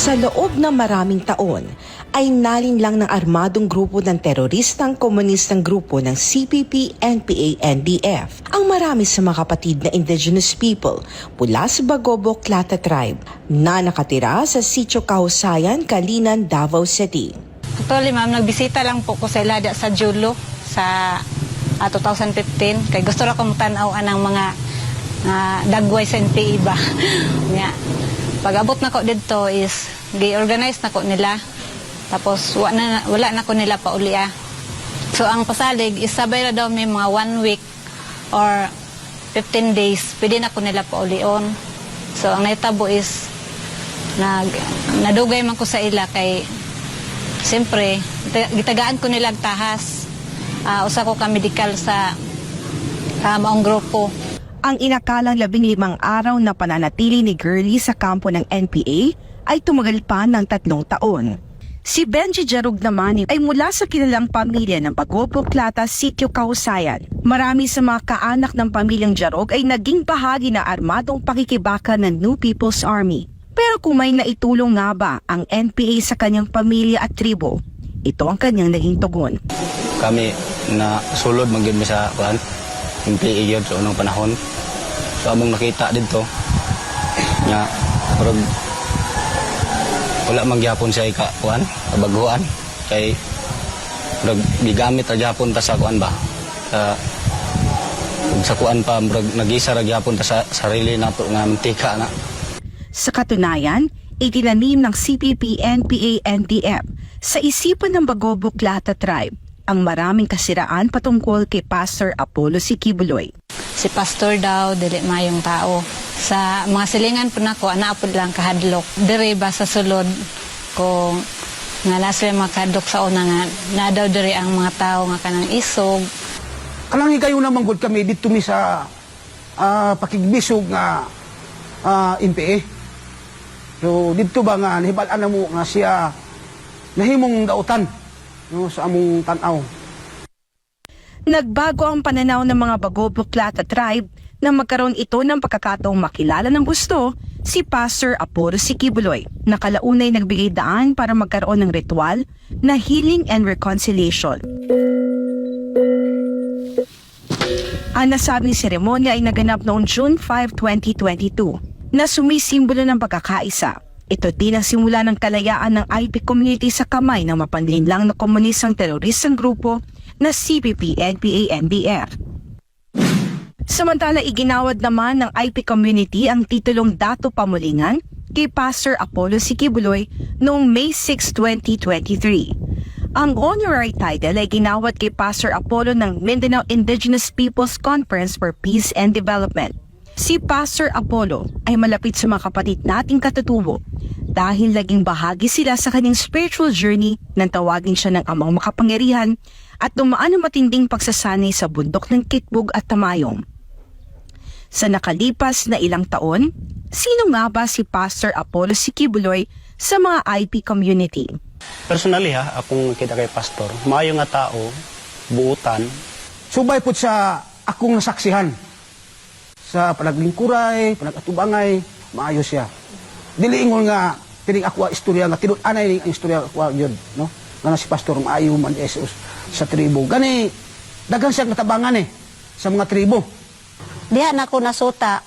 Sa loob ng maraming taon, ay nalinlang ng armadong grupo ng teroristang komunistang grupo ng CPP, NPA, NDF ang marami sa mga kapatid na indigenous people mula sa Bagobo Klata Tribe na nakatira sa Sitio Kahusayan, Kalinan, Davao City. Actually, ma'am, nagbisita lang po ko sa Ilada sa Julo sa ah, 2015. Kay gusto ra ko tanaw mga ah, dagway sa NPA ba. Nga. Pag abot na ko dito is gi-organize na ko nila. Tapos wala na, wala na ko nila pa uli ah. So ang pasalig is sabay na daw may mga one week or 15 days. Pwede na ko nila pa ulion. So ang naitabo is nag nadugay man ko sa ila kay Siyempre, ita- gitagaan ko nilag tahas. Ah, usa ko ka medical sa uh, maong grupo. Ang inakalang labing limang araw na pananatili ni Gurley sa kampo ng NPA ay tumagal pa ng tatlong taon. Si Benji Jarug naman ay mula sa kilalang pamilya ng Bagobo Plata, Sitio Kahusayan. Marami sa mga kaanak ng pamilyang Jarog ay naging bahagi na armadong pakikibaka ng New People's Army. Pero kung may naitulong nga ba ang NPA sa kanyang pamilya at tribo, ito ang kanyang naging tugon. kami na sulod mi sa kuan MPA gyud sa unang panahon among nakita dito nga murag wala man gyapon siya ika kuan kabaguan. Kay murag gigamit ra gyapon ta sa kuan ba? Ug sa kuan pa murag nagisa ra gyapon ta sa sarili nato nga mantika na. Sa katunayan, itinanim ng CPP, NPA, NDF sa isipan ng Bagobo Klata Tribe ang maraming kasiraan patungkol kay Pastor Apollo Sikibuloy. Si pastor daw, dili mayong tao. Sa mga silingan po nako, anaapod lang kahadlok. Dire ba sa sulod kung nga nasa mga kahadlok sa una nga na daw dire ang mga tao nga kanang isog. Kalangi kayo naman gud kami dito mi sa ah, pakigbisog nga ah, NPA. So dito ba nga nahibal-an na mo nga siya nahimong dautan no, sa among tanaw. Nagbago ang pananaw ng mga Bagobo Klata Tribe na magkaroon ito ng pagkakataong makilala ng gusto si Pastor Apollo Sikibuloy na kalaunay nagbigay daan para magkaroon ng ritual na healing and reconciliation. Ang nasabing seremonya ay naganap noong June 5, 2022 na sumisimbolo ng pagkakaisa. Ito din ang simula ng kalayaan ng IP community sa kamay ng mapanlinlang na komunistang teroristang grupo na CPP, NPA, NDF. Samantala, iginawad naman ng IP community ang titulong Dato Pamulingan kay Pastor Apollo Sikibuloy noong May 6, 2023. Ang honorary title ay ginawad kay Pastor Apollo ng Mindanao Indigenous Peoples Conference for Peace and Development. Si Pastor Apollo ay malapit sa mga kapatid nating katutubo dahil naging bahagi sila sa kanyang spiritual journey nang tawagin siya ng amang makapangyarihan at dumaan ang matinding pagsasanay sa bundok ng Kitbug at Tamayong. Sa nakalipas na ilang taon, sino nga ba si Pastor Apollo Sikibuloy sa mga IP community? personally ha akong kita kay pastor maayo nga tao buutan Subay po sa akong nasaksihan sa panaglingkuray, panagatubangay, maayo siya. Dili ingon nga tining ako istorya nga tinud anay ang istorya ako yun, no? Nga si pastor maayo man Jesus sa tribo. Gani dagan siya natabangan eh sa mga tribo. diha na ko nasuta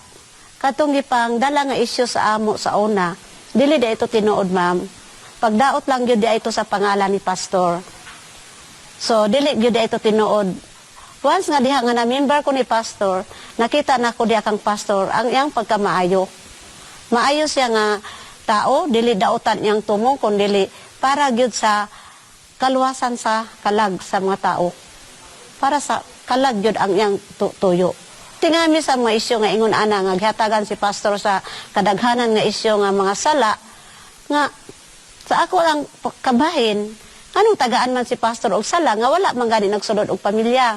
katong gipang dala nga isyu sa amo sa una dili da ito tinuod ma'am pagdaot lang gyud ito sa pangalan ni pastor so dili gyud ito tinuod once nga diha nga na member ko ni pastor nakita na ko diha kang pastor ang iyang pagkamaayo maayo siya nga tao dili daotan iyang tumong kun dili para gyud sa kaluwasan sa kalag sa mga tao para sa kalag gyud ang iyang tu- tuyo. Tingami sa mga isyu nga ingon ana nga gihatagan si pastor sa kadaghanan nga isyu nga mga sala nga sa ako lang kabahin anong tagaan man si pastor og sala nga wala man gani nagsulod og pamilya.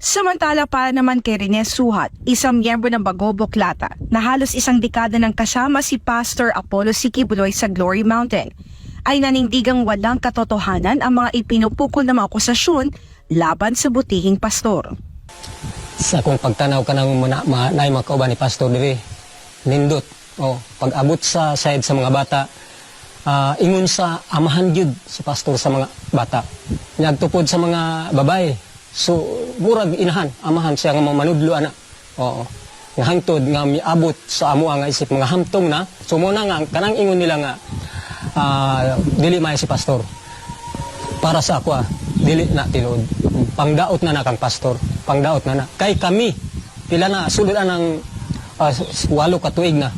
Samantala para naman kay Rene Suhat, isang miyembro ng Bagobo Klata na halos isang dekada ng kasama si Pastor Apollo Sikibuloy sa Glory Mountain, ay nanindigang walang katotohanan ang mga ipinupukol na mga akusasyon laban sa butihing pastor. sa kung pagtanaw ka ng mga, mga, na mga ni Pastor diri, nindot. O, pag abot sa side sa mga bata, ah, ingon sa amahan gyud si pastor sa mga bata. Nagtupod sa mga babae. So murag inahan, amahan siya nga manudlo ana. Oo. Nga hangtod nga miabot sa amo nga isip mga hamtong na. So mo na nga kanang ingon nila nga ah, dili may si pastor. Para sa ako ah, dili na tinuod. Pangdaot na na kang pastor. Pangdaot na na. Kay kami pila na sulod anang ah, s- walo ka tuig na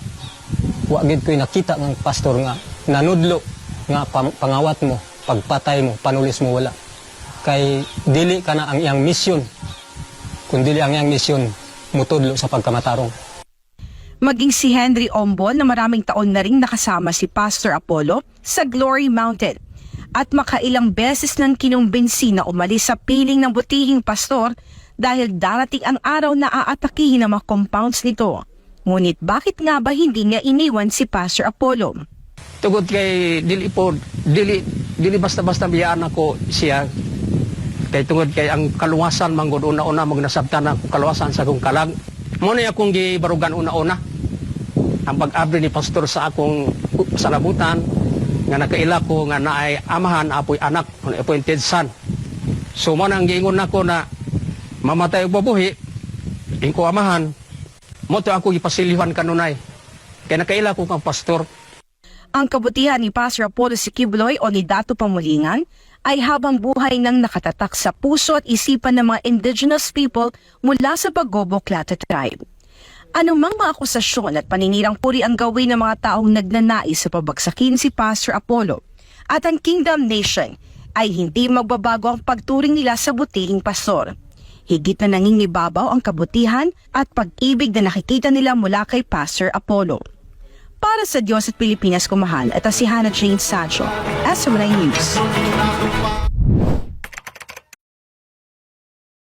wa gid ko'y nakita ng pastor nga nanudlo nga pangawat mo, pagpatay mo, panulis mo wala. Kay dili ka na ang iyang misyon. Kung dili ang iyang misyon, mutudlo sa pagkamatarong. Maging si Henry Ombol na maraming taon na rin nakasama si Pastor Apollo sa Glory Mountain at makailang beses nang kinumbinsi na umalis sa piling ng butihing pastor dahil darating ang araw na aatakihin ang mga compounds nito. Ngunit bakit nga ba hindi niya iniwan si Pastor Apollo? tugod kay dili po dili dili basta-basta biyaan ako siya kay tungod kay ang kaluwasan manggod una-una magnasabtan ang kaluwasan sa akong kalag. Mo na akong gibarugan una-una. Ang pag-abri ni pastor sa akong salabutan nga nakaila ko nga naay amahan apoy anak on appointed son so mo nang giingon nako na mamatay og babuhi ingko amahan mo to ako gipasilihan kanunay. Kay nakaila ko kang pastor. Ang kabutihan ni Pastor Apollo Sikibloy o ni Dato Pamulingan ay habang buhay nang nakatatak sa puso at isipan ng mga indigenous people mula sa Bagobo Clata tribe. Anumang mga akusasyon at paninirang puri ang gawin ng mga taong nagnanais sa pabagsakin si Pastor Apollo at ang Kingdom Nation ay hindi magbabago ang pagturing nila sa butihing pastor. Higit na nangingibabaw ang kabutihan at pag-ibig na nakikita nila mula kay Pastor Apollo. Para sa Diyos at Pilipinas kumahal, ito si Hannah Jane Sancho, SMNI News.